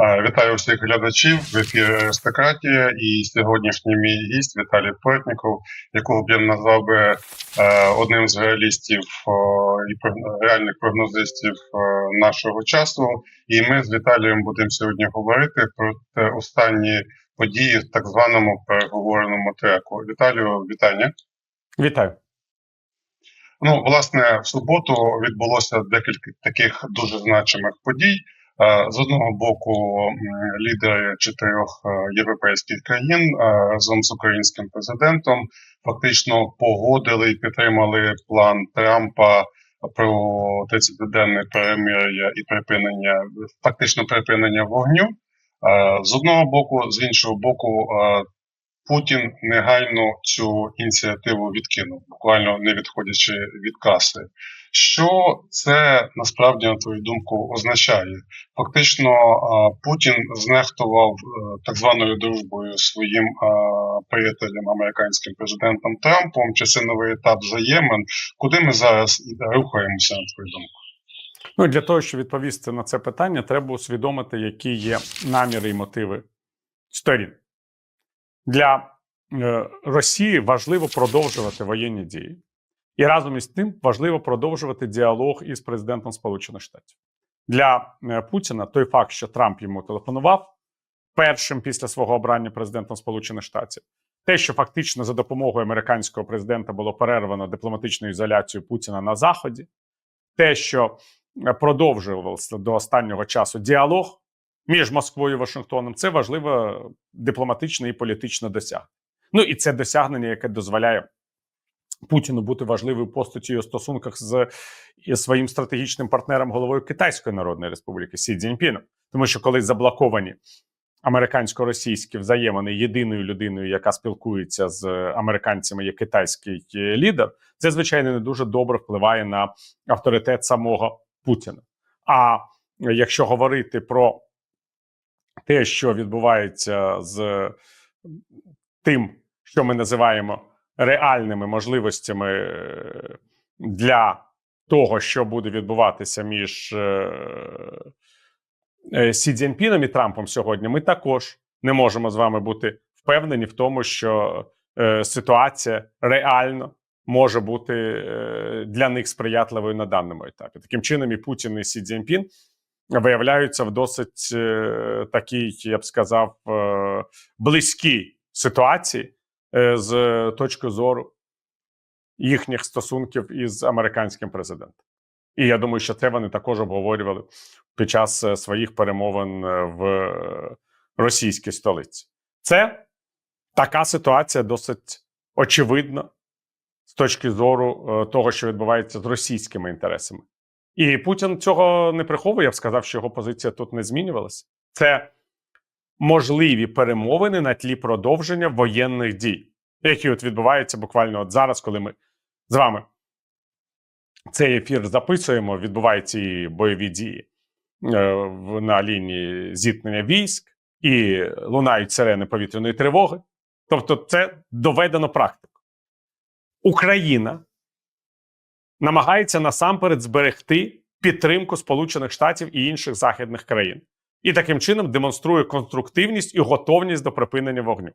Вітаю всіх глядачів в ефірі Аристократія і сьогоднішній мій гість Віталій Плотніков, якого б я назвав би е, одним з реалістів і реальних прогнозистів е, нашого часу. І ми з Віталієм будемо сьогодні говорити про те останні події в так званому переговореному треку. Віталію, вітання. Вітаю. Ну, власне, в суботу відбулося декілька таких дуже значимих подій. Е, З одного боку, лідери чотирьох е, європейських країн е, разом з українським президентом фактично погодили і підтримали план Трампа про 30-денне перемир'я і припинення, фактично припинення вогню. З одного боку, з іншого боку, Путін негайно цю ініціативу відкинув, буквально не відходячи від каси. Що це насправді, на твою думку, означає? Фактично, Путін знехтував е, так званою дружбою своїм приятелем, американським президентом Трампом. Чи це новий етап взаємин? Куди ми зараз рухаємося, на твою думку? Ну для того, щоб відповісти на це питання, треба усвідомити, які є наміри і мотиви сторін. Для е, Росії важливо продовжувати воєнні дії, і разом із тим важливо продовжувати діалог із президентом Сполучених Штатів. Для е, Путіна той факт, що Трамп йому телефонував першим після свого обрання президентом Сполучених Штатів, те, що фактично за допомогою американського президента було перервано дипломатичну ізоляцію Путіна на Заході, те, що е, продовжувався до останнього часу діалог між Москвою і Вашингтоном, це важливе дипломатичне і політичне досягнення. Ну і це досягнення, яке дозволяє Путіну бути важливою постаттю у стосунках з своїм стратегічним партнером головою Китайської Народної Республіки Сі Цзіньпіном. Тому що коли заблоковані американсько-російські взаємини єдиною людиною, яка спілкується з американцями, є китайський е, лідер, це звичайно не дуже добре впливає на авторитет самого Путіна. А якщо говорити про те, що відбувається з тим, що ми називаємо реальними можливостями е, для того, що буде відбуватися між е, е, Сі Цзіньпіном і Трампом сьогодні, ми також не можемо з вами бути впевнені в тому, що ситуація реально може бути для них сприятливою на даному етапі. Таким чином, і Путін і Сі Цзіньпін виявляються в досить е, такій, я б сказав, е, близькій ситуації е, з точки зору їхніх стосунків із американським президентом. І я думаю, що це вони також обговорювали під час своїх перемовин в російській столиці. Це така ситуація досить очевидна з точки зору того, що відбувається з російськими інтересами. І Путін цього не приховує. Я б сказав, що його позиція тут не змінювалася. Це можливі перемовини на тлі продовження воєнних дій, які от відбуваються буквально от зараз, коли ми з вами цей ефір записуємо. Відбуваються і бойові дії е, на лінії зіткнення військ, і лунають сирени повітряної тривоги. Тобто, це доведено практику. Україна намагається насамперед зберегти підтримку Сполучених Штатів і інших західних країн, і таким чином демонструє конструктивність і готовність до припинення вогню.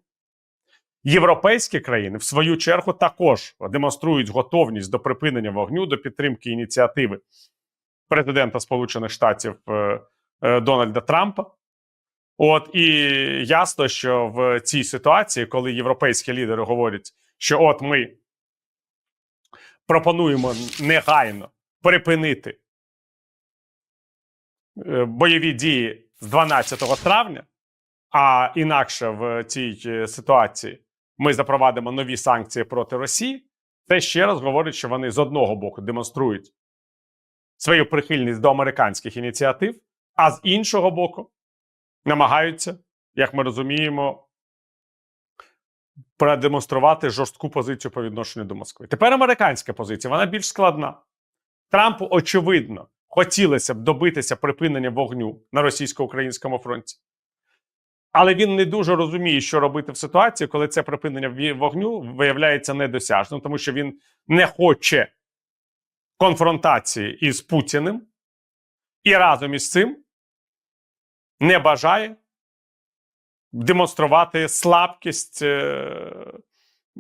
Європейські країни, в свою чергу, також демонструють готовність до припинення вогню, до підтримки ініціативи президента Сполучених Штатів е, е, Дональда Трампа. От і ясно, що в цій ситуації, коли європейські лідери говорять, що от ми пропонуємо негайно припинити е, бойові дії з 12 травня, а інакше в цій е, ситуації ми запровадимо нові санкції проти Росії. Це ще раз говорить, що вони з одного боку демонструють свою прихильність до американських ініціатив, а з іншого боку намагаються, як ми розуміємо, продемонструвати жорстку позицію по відношенню до Москви. Тепер американська позиція вона більш складна. Трампу, очевидно, хотілося б добитися припинення вогню на російсько-українському фронті. Але він не дуже розуміє, що робити в ситуації, коли це припинення вогню виявляється недосяжним, тому що він не хоче конфронтації із Путіним, і разом із цим не бажає демонструвати слабкість е,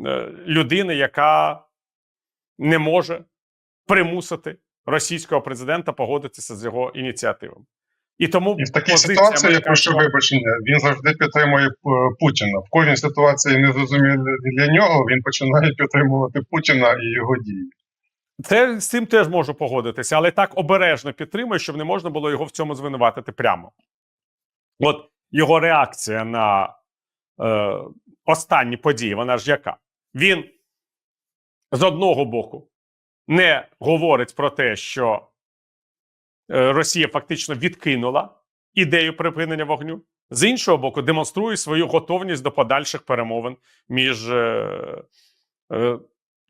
е, людини, яка не може примусити російського президента погодитися з його ініціативами. І тому І в такій ситуації, я прошу вибачення, він завжди підтримує е, Путіна. В кожній ситуації незрозумілі для нього, він починає підтримувати Путіна і його дії. Це з цим теж можу погодитися, але так обережно підтримую, щоб не можна було його в цьому звинуватити прямо. От його реакція на е, останні події, вона ж яка? Він з одного боку не говорить про те, що е, Росія фактично відкинула ідею припинення вогню. З іншого боку, демонструє свою готовність до подальших перемовин між е, е,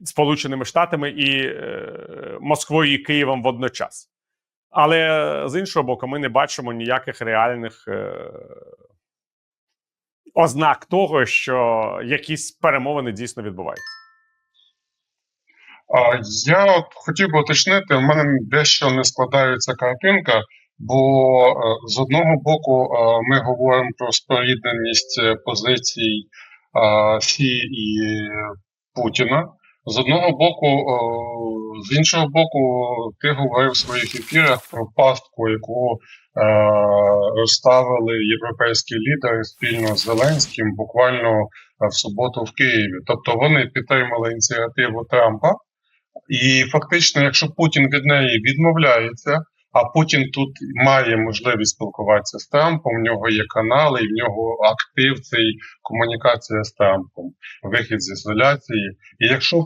Сполученими Штатами і е, Москвою і Києвом водночас. Але з іншого боку, ми не бачимо ніяких реальних е, ознак того, що якісь перемовини дійсно відбуваються. Я от хотів би уточнити, в мене дещо не складається картинка, бо е, з одного боку е, ми говоримо про спорідненість позицій Сі і Путіна. З одного боку, з іншого боку, ти говорив в своїх ефірах про пастку, яку е, розставили європейські лідери спільно з Зеленським буквально е, в суботу в Києві. Тобто вони підтримали ініціативу Трампа. І фактично, якщо Путін від неї відмовляється, а Путін тут має можливість спілкуватися з Трампом, в нього є канали, і в нього актив цей комунікація з Трампом, вихід з ізоляції. І якщо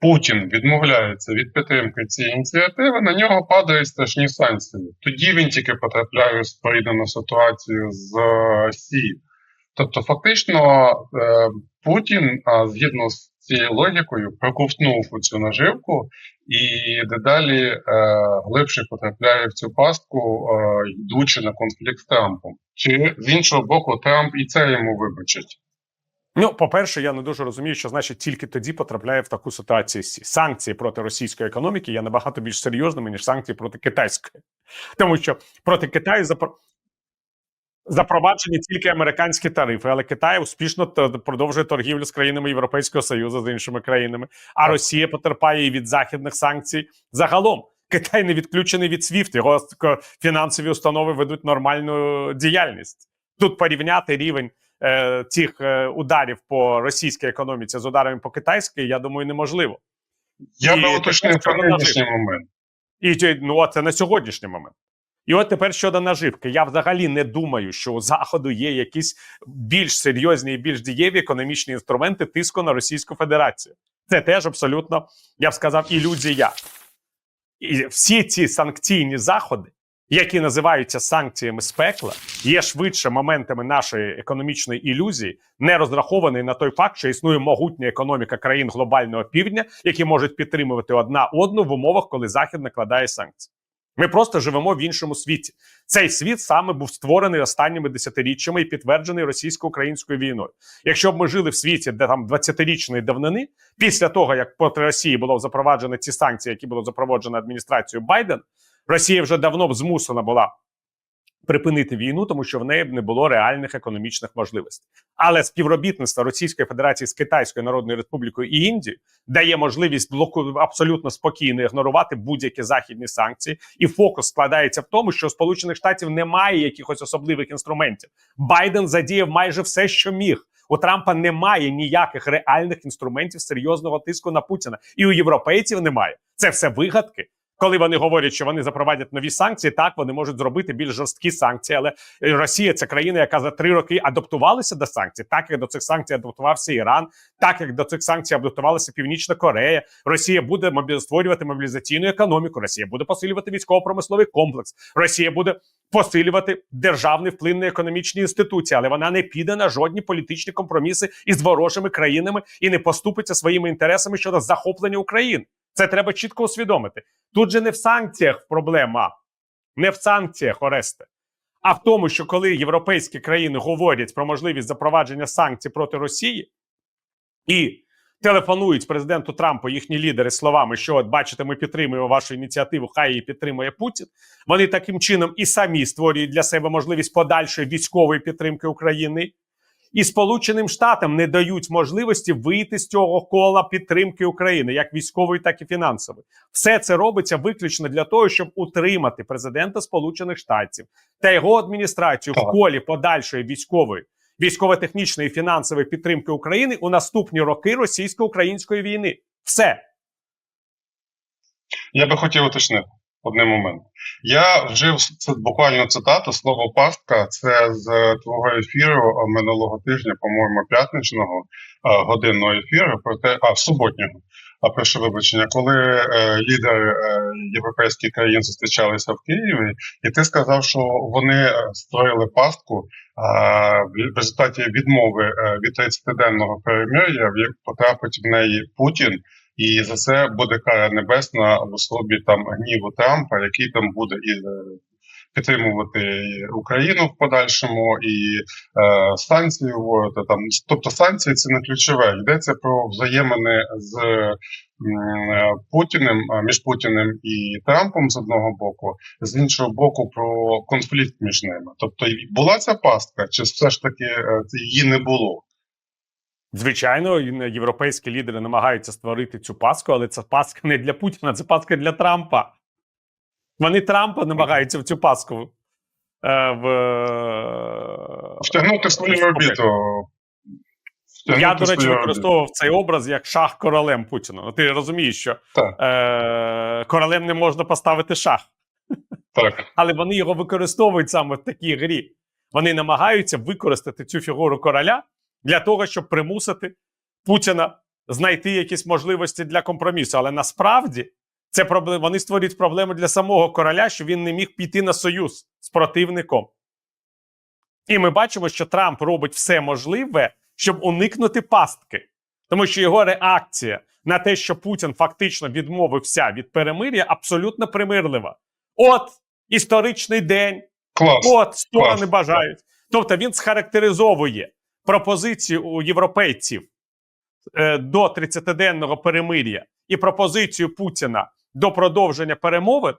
Путін відмовляється від підтримки цієї ініціативи, на нього падають страшні санкції. Тоді він тільки потрапляє в споріднену ситуацію з е, Сі. Тобто, фактично, е, Путін, згідно з цією логікою, проковтнув у цю наживку і дедалі е, глибше потрапляє в цю пастку, йдучи на конфлікт з Трампом. Чи з іншого боку, Трамп і це йому вибачить? Ну, по-перше, я не дуже розумію, що значить тільки тоді потрапляє в таку ситуацію. Санкції проти російської економіки є набагато більш серйозними, ніж санкції проти китайської. Тому що проти Китаю запро... запроваджені тільки американські тарифи, але Китай успішно продовжує торгівлю з країнами Європейського Союзу з іншими країнами. А Росія потерпає і від західних санкцій. Загалом Китай не відключений від SWIFT, Його фінансові установи ведуть нормальну діяльність. Тут порівняти рівень е, цих е, ударів по російській економіці з ударами по китайській, я думаю, неможливо. Я І би уточнив про нинішній момент. І ну, це на сьогоднішній момент. І от тепер щодо наживки, я взагалі не думаю, що у заходу є якісь більш серйозні і більш дієві економічні інструменти тиску на Російську Федерацію. Це теж абсолютно, я б сказав, ілюзія. І всі ці санкційні заходи, які називаються санкціями з пекла, є швидше моментами нашої економічної ілюзії, не розрахований на той факт, що існує могутня економіка країн глобального півдня, які можуть підтримувати одна одну в умовах, коли Захід накладає санкції. Ми просто живемо в іншому світі. Цей світ саме був створений останніми десятиріччями і підтверджений російсько-українською війною. Якщо б ми жили в світі, де там 20-річної давнини, після того як проти Росії було запроваджено ці санкції, які були запроваджені адміністрацією Байден, Росія вже давно б змусена була припинити війну, тому що в неї б не було реальних економічних можливостей. Але співробітництво Російської Федерації з Китайською Народною Республікою і Індією дає можливість блоку абсолютно спокійно ігнорувати будь-які західні санкції, і фокус складається в тому, що Сполучених Штатів немає якихось особливих інструментів. Байден задіяв майже все, що міг. У Трампа немає ніяких реальних інструментів серйозного тиску на Путіна, і у європейців немає. Це все вигадки. Коли вони говорять, що вони запровадять нові санкції, так вони можуть зробити більш жорсткі санкції. Але е, Росія це країна, яка за три роки адаптувалася до санкцій, так як до цих санкцій адаптувався Іран, так як до цих санкцій адаптувалася Північна Корея. Росія буде створювати мобілізаційну економіку. Росія буде посилювати військово-промисловий комплекс. Росія буде посилювати державний вплив на економічні інституції, але вона не піде на жодні політичні компроміси із ворожими країнами і не поступиться своїми інтересами щодо захоплення України. Це треба чітко усвідомити. Тут же не в санкціях проблема, не в санкціях, Оресте, а в тому, що коли європейські країни говорять про можливість запровадження санкцій проти Росії, і телефонують президенту Трампу їхні лідери словами, що от бачите, ми підтримуємо вашу ініціативу, хай її підтримує Путін. Вони таким чином і самі створюють для себе можливість подальшої військової підтримки України. І Сполученим Штатам не дають можливості вийти з цього кола підтримки України, як військової, так і фінансової. Все це робиться виключно для того, щоб утримати президента Сполучених Штатів та його адміністрацію в колі подальшої військової, військово-технічної і фінансової підтримки України у наступні роки російсько-української війни. Все Я би хотів уточнити один момент. Я вжив це буквально цитату слово пастка. Це з твого ефіру е, минулого тижня, по-моєму, п'ятничного е, годинного ефіру, про те, а суботнього. А прошу вибачення, коли е, лідери е, європейських країн зустрічалися в Києві, і ти сказав, що вони е, створили пастку а, в результаті відмови е, від 30-денного перемир'я, в як потрапить в неї Путін, і за це буде кара небесна в особі там гніву Трампа, який там буде і е, підтримувати Україну в подальшому, і е, санкції вводити там. Тобто санкції це не ключове. Йдеться про взаємини з е, Путіним е, між Путіним і Трампом з одного боку, з іншого боку, про конфлікт між ними. Тобто, була ця пастка, чи все ж таки її не було? Звичайно, європейські лідери намагаються створити цю паску, але це паска не для Путіна, це паска для Трампа. Вони Трампа намагаються в цю паску е, в Втягнути в свою орбіту. Я, до речі, використовував цей образ як шах королем Путіна. Ти розумієш, що Так. е, королем не можна поставити шах, Так. але вони його використовують саме в такій грі. Вони намагаються використати цю фігуру короля для того, щоб примусити Путіна знайти якісь можливості для компромісу. Але насправді це проблема. Вони створюють проблему для самого короля, що він не міг піти на союз з противником. І ми бачимо, що Трамп робить все можливе, щоб уникнути пастки, тому що його реакція на те, що Путін фактично відмовився від перемир'я, абсолютно примирлива. От історичний день, Клас. От сторони Клас. бажають. Тобто він схарактеризовує пропозицію у європейців е, до 30-денного перемир'я і пропозицію Путіна до продовження перемовин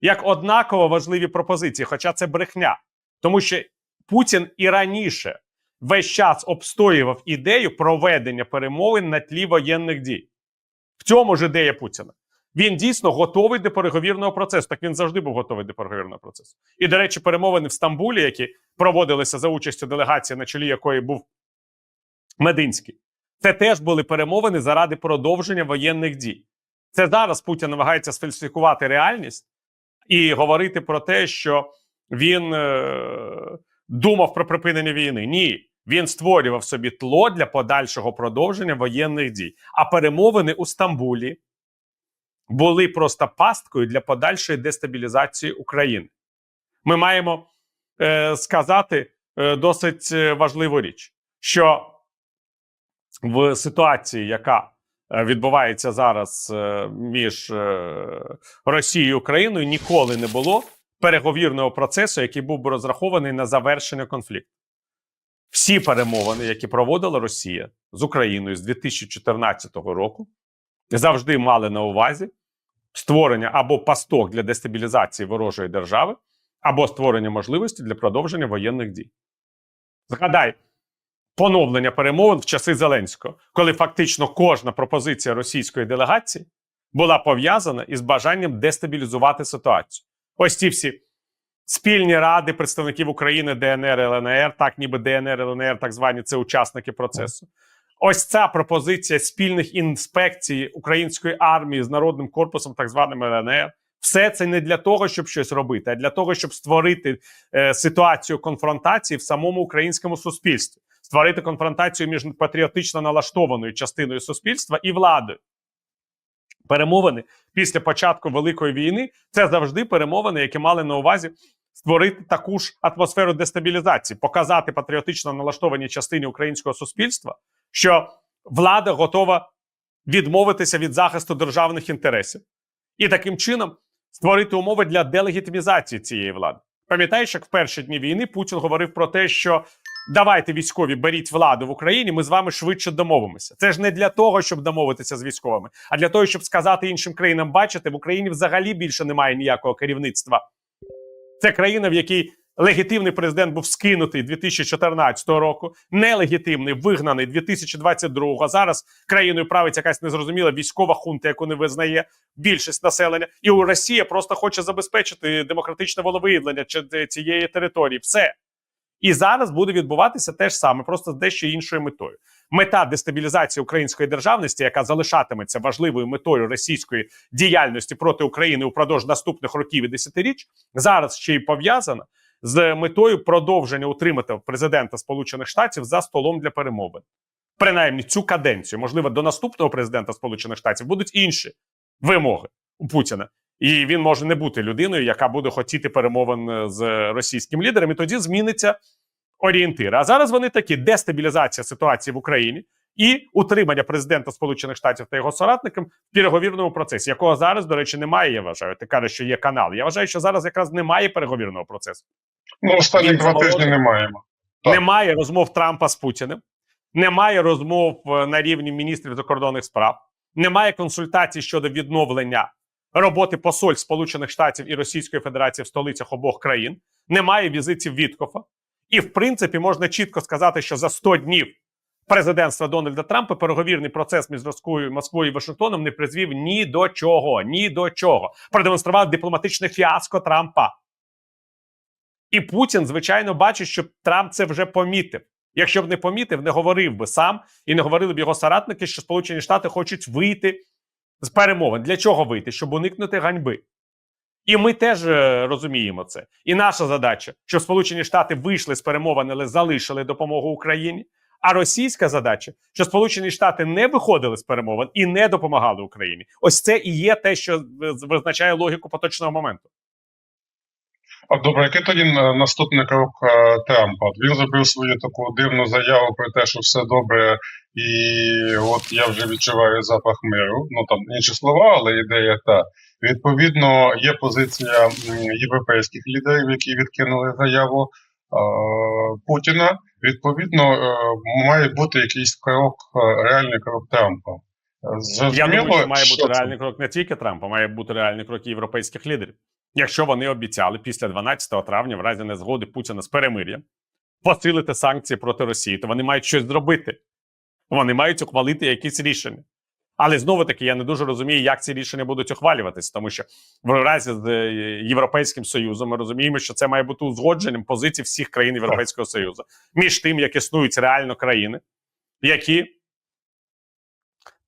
як однаково важливі пропозиції, хоча це брехня. Тому що Путін і раніше весь час обстоював ідею проведення перемовин на тлі воєнних дій. В цьому ж ідея Путіна. Він дійсно готовий до переговірного процесу. Так він завжди був готовий до переговірного процесу. І, до речі, перемовини в Стамбулі, які проводилися за участю делегації, на чолі якої був Мединський, це теж були перемовини заради продовження воєнних дій. Це зараз Путін намагається сфальсифікувати реальність і говорити про те, що він е- думав про припинення війни. Ні, він створював собі тло для подальшого продовження воєнних дій. А перемовини у Стамбулі були просто пасткою для подальшої дестабілізації України. Ми маємо сказати е, досить е, важливу річ, що в ситуації, яка е, відбувається зараз е, між е, Росією і Україною, ніколи не було переговірного процесу, який був би розрахований на завершення конфлікту. Всі перемовини, які проводила Росія з Україною з 2014 року, завжди мали на увазі створення або пасток для дестабілізації ворожої держави, або створення можливості для продовження воєнних дій. Згадай поновлення перемовин в часи Зеленського, коли фактично кожна пропозиція російської делегації була пов'язана із бажанням дестабілізувати ситуацію. Ось ці всі спільні ради представників України, ДНР, ЛНР, так ніби ДНР, ЛНР, так звані це учасники процесу. Ось ця пропозиція спільних інспекцій української армії з народним корпусом, так званим ЛНР. Все це не для того, щоб щось робити, а для того, щоб створити е, ситуацію конфронтації в самому українському суспільстві, створити конфронтацію між патріотично налаштованою частиною суспільства і владою. Перемовини після початку Великої війни це завжди перемовини, які мали на увазі створити таку ж атмосферу дестабілізації, показати патріотично налаштованій частині українського суспільства, що влада готова відмовитися від захисту державних інтересів, і таким чином створити умови для делегітимізації цієї влади. Пам'ятаєш, як в перші дні війни Путін говорив про те, що давайте військові беріть владу в Україні. Ми з вами швидше домовимося. Це ж не для того, щоб домовитися з військовими, а для того, щоб сказати іншим країнам: бачите, в Україні взагалі більше немає ніякого керівництва. Це країна, в якій легітимний президент був скинутий 2014 року, нелегітимний вигнаний 2022. А зараз країною править якась незрозуміла військова хунта, яку не визнає більшість населення, і Росія просто хоче забезпечити демократичне волевиявлення цієї території. Все. І зараз буде відбуватися те ж саме, просто з дещо іншою метою. Мета дестабілізації української державності, яка залишатиметься важливою метою російської діяльності проти України упродовж наступних років і десятиріч, зараз ще й пов'язана з метою продовження утримати президента Сполучених Штатів за столом для перемовин. Принаймні цю каденцію, можливо, до наступного президента Сполучених Штатів будуть інші вимоги у Путіна. І він може не бути людиною, яка буде хотіти перемовин е, з російським лідером, і тоді зміниться орієнтир. А зараз вони такі: дестабілізація ситуації в Україні і утримання президента Сполучених Штатів та його соратникам в переговірному процесі, якого зараз, до речі, немає. Я вважаю. Ти кажеш, що є канал. Я вважаю, що зараз якраз немає переговірного процесу. Ну, останні два тижні не маємо. Так. Немає розмов Трампа з Путіним, немає розмов е, на рівні міністрів закордонних справ, немає консультацій щодо відновлення роботи посольств Сполучених Штатів і Російської Федерації в столицях обох країн, немає візитів Віткофа. І, в принципі, можна чітко сказати, що за 100 днів президентства Дональда Трампа переговірний процес між Москвою, Москвою і Вашингтоном не призвів ні до чого, ні до чого. Продемонстрував дипломатичне фіаско Трампа. І Путін, звичайно, бачить, що Трамп це вже помітив. Якщо б не помітив, не говорив би сам і не говорили б його соратники, що Сполучені Штати хочуть вийти з перемовин. Для чого вийти? Щоб уникнути ганьби. І ми теж е, розуміємо це. І наша задача, щоб Сполучені Штати вийшли з перемовин, але залишили допомогу Україні. А російська задача, що Сполучені Штати не виходили з перемовин і не допомагали Україні. Ось це і є те, що визначає логіку поточного моменту. А добре, який тоді наступний крок е, Трампа? Він зробив свою таку дивну заяву про те, що все добре, і от я вже відчуваю запах миру. Ну там інші слова, але ідея та. Відповідно, є позиція європейських лідерів, які відкинули заяву Путіна. Відповідно, е, має бути якийсь крок, е, реальний крок Трампа. Е, Я думаю, що має що бути це? реальний крок не тільки Трампа, має бути реальний крок і європейських лідерів. Якщо вони обіцяли після 12 травня, в разі незгоди Путіна з перемир'ям, посилити санкції проти Росії, то вони мають щось зробити. Вони мають ухвалити якісь рішення. Але знову таки я не дуже розумію, як ці рішення будуть ухвалюватися, тому що в разі з е, Європейським Союзом ми розуміємо, що це має бути узгодженням позицій всіх країн Європейського Союзу між тим, як існують реально країни, які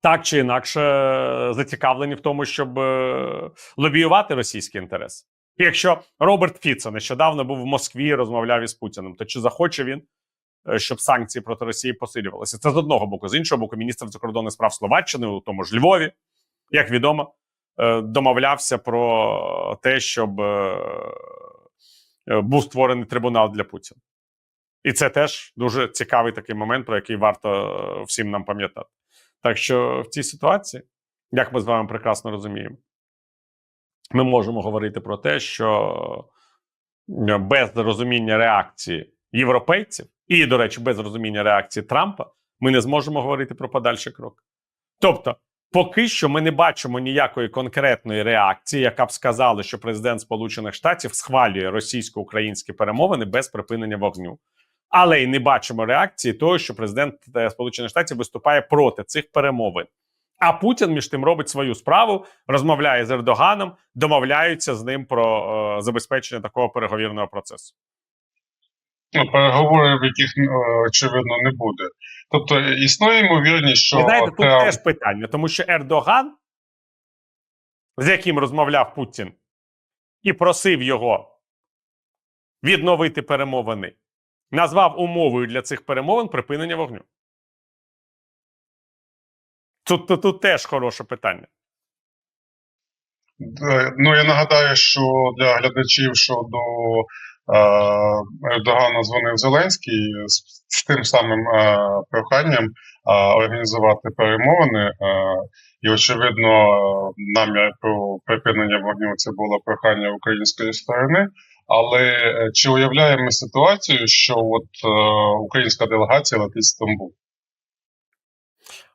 так чи інакше е, зацікавлені в тому, щоб е, лобіювати російські інтереси. І Якщо Роберт Фіцо нещодавно був в Москві, розмовляв із Путіним, то чи захоче він, щоб санкції проти Росії посилювалися? Це з одного боку, з іншого боку, міністр закордонних справ Словаччини, у тому ж Львові, як відомо, е, домовлявся про те, щоб е, е, був створений трибунал для Путіна. І це теж дуже цікавий такий момент, про який варто е, всім нам пам'ятати. Так що в цій ситуації, як ми з вами прекрасно розуміємо, ми можемо говорити про те, що е, без розуміння реакції європейців, і, до речі, без розуміння реакції Трампа, ми не зможемо говорити про подальший крок. Тобто, поки що ми не бачимо ніякої конкретної реакції, яка б сказала, що президент Сполучених Штатів схвалює російсько-українські перемовини без припинення вогню. Але й не бачимо реакції того, що президент е, Сполучених Штатів виступає проти цих перемовин. А Путін між тим робить свою справу, розмовляє з Ердоганом, домовляються з ним про е, забезпечення такого переговірного процесу. Ну, переговорів, яких е, очевидно не буде. Тобто існує ймовірність, що Ви знаєте, тут теж питання, тому що Ердоган, з яким розмовляв Путін, і просив його відновити перемовини, назвав умовою для цих перемовин припинення вогню. Тут, тут, тут теж хороше питання. Е, Ну, я нагадаю, що для глядачів, що до е, Ердогана дзвонив Зеленський з, з тим самим е, проханням е, організувати перемовини. Е, і, очевидно, намір про припинення вогню це було прохання української сторони. Але чи уявляємо ситуацію, що от е, українська делегація летить в Стамбул?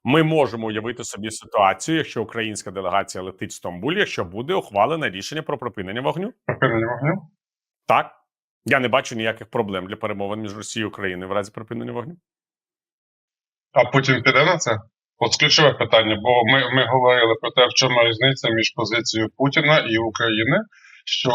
Ми можемо уявити собі ситуацію, якщо українська делегація летить в Стамбулі, якщо буде ухвалене рішення про припинення вогню. Припинення вогню? Так. Я не бачу ніяких проблем для перемовин між Росією і Україною в разі припинення вогню. А Путін піде на це? От ключове питання, бо ми, ми говорили про те, в чому різниця між позицією Путіна і України, що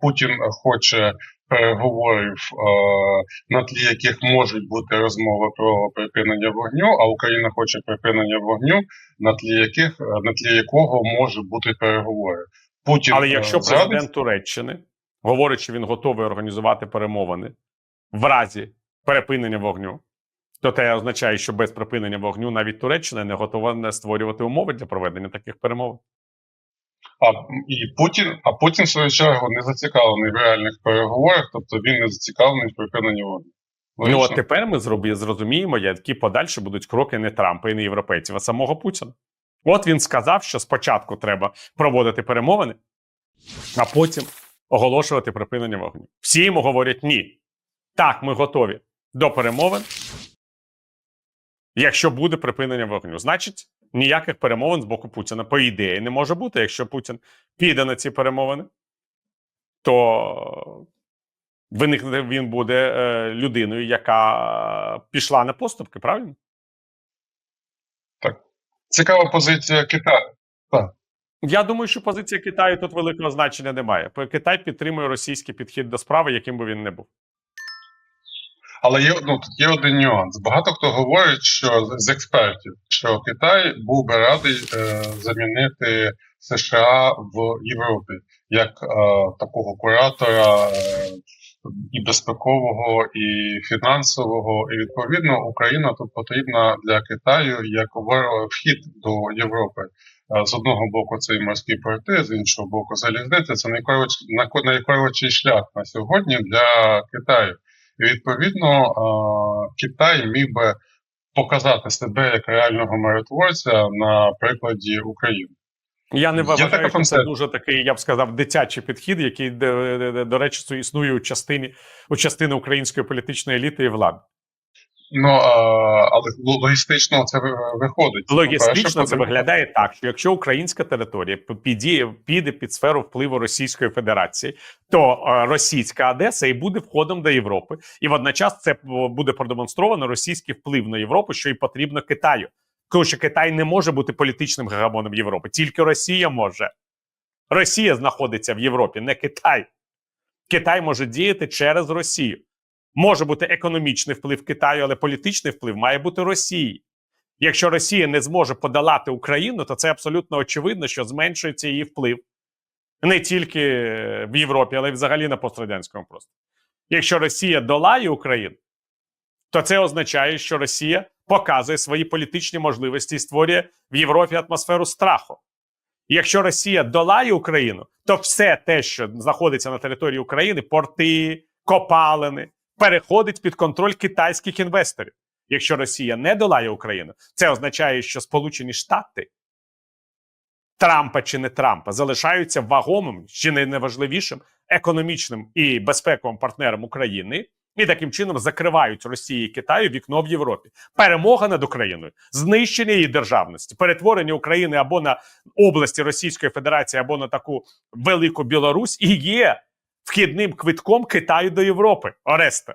Путін хоче переговорів, е, на тлі яких можуть бути розмови про припинення вогню, а Україна хоче припинення вогню, на тлі яких на тлі якого може бути переговори. Путін Але е, якщо президент Туреччини говорить, що він готовий організувати перемовини в разі припинення вогню, то це означає, що без припинення вогню навіть Туреччина не готова не створювати умови для проведення таких перемовин. А і Путін, а Путін в свою чергу не зацікавлений в реальних переговорах, тобто він не зацікавлений в припиненні вогню. Ну от тепер ми зробі, зрозуміємо, які подальші будуть кроки не Трампа і не європейців, а самого Путіна. От він сказав, що спочатку треба проводити перемовини, а потім оголошувати припинення вогню. Всі йому говорять ні. Так, ми готові до перемовин. Якщо буде припинення вогню, значить ніяких перемовин з боку Путіна, по ідеї, не може бути. Якщо Путін піде на ці перемовини, то виникне він буде е, людиною, яка пішла на поступки, правильно? Так. Цікава позиція Китаю. Я думаю, що позиція Китаю тут великого значення немає. Китай підтримує російський підхід до справи, яким би він не був. Але є ну тут є один нюанс. Багато хто говорить, що з- експертів, що Китай був би радий е, замінити США в Європі як е, такого куратора е, і безпекового, і фінансового. І відповідно Україна тут потрібна для Китаю як вхід до Європи. З одного боку, це і морські порти, з іншого боку, залізниця. Це найкоротший, найко- найкоротший шлях на сьогодні для Китаю. І відповідно Китай міг би показати себе як реального миротворця на прикладі України. Я не вважаю, що це дуже такий, я б сказав, дитячий підхід, який, до речі, існує у частині у частини української політичної еліти і влади. Ну але логістично це виходить. Логістично це виглядає так, що якщо українська територія піде, піде під сферу впливу Російської Федерації, то російська Одеса і буде входом до Європи, і водночас це буде продемонстровано російський вплив на Європу, що і потрібно Китаю. Тому що Китай не може бути політичним гегемоном Європи, тільки Росія може. Росія знаходиться в Європі, не Китай. Китай може діяти через Росію. Може бути економічний вплив Китаю, але політичний вплив має бути Росії. Якщо Росія не зможе подолати Україну, то це абсолютно очевидно, що зменшується її вплив не тільки в Європі, але й взагалі на пострадянському просторі. Якщо Росія долає Україну, то це означає, що Росія показує свої політичні можливості і створює в Європі атмосферу страху. Якщо Росія долає Україну, то все те, що знаходиться на території України, порти, копалини, переходить під контроль китайських інвесторів. Якщо Росія не долає Україну, це означає, що Сполучені Штати Трампа чи не Трампа залишаються вагомим чи не найважливішим економічним і безпековим партнером України, і таким чином закривають Росії і Китаю вікно в Європі. Перемога над Україною, знищення її державності, перетворення України або на області Російської Федерації, або на таку велику Білорусь, і є вхідним квитком Китаю до Європи. Оресте.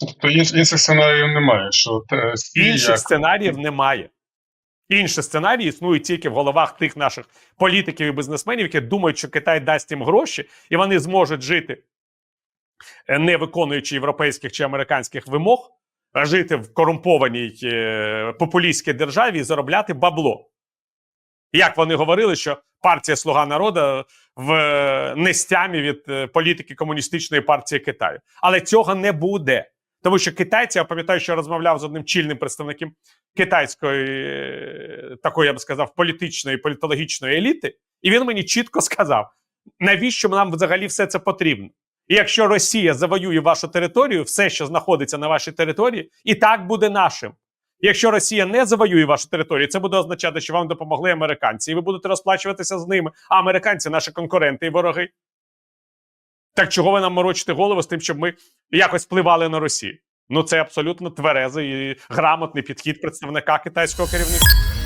Тобто інших сценаріїв немає. Що те, Інших як сценаріїв немає. Інші сценарії існують тільки в головах тих наших політиків і бізнесменів, які думають, що Китай дасть їм гроші, і вони зможуть жити, е, не виконуючи європейських чи американських вимог, а жити в корумпованій е, популістській державі і заробляти бабло. Як вони говорили, що партія Слуга народу в е, нестямі від е, політики комуністичної партії Китаю. Але цього не буде. Тому що китайці, я пам'ятаю, що розмовляв з одним чільним представником китайської, е, такої, я б сказав, політичної політологічної еліти, і він мені чітко сказав, навіщо нам взагалі все це потрібно. І якщо Росія завоює вашу територію, все, що знаходиться на вашій території, і так буде нашим. Якщо Росія не завоює вашу територію, це буде означати, що вам допомогли американці, і ви будете розплачуватися з ними. А американці наші конкуренти і вороги. Так чого ви нам морочите голову з тим, щоб ми якось впливали на Росію? Ну це абсолютно тверезий і грамотний підхід представника китайського керівництва.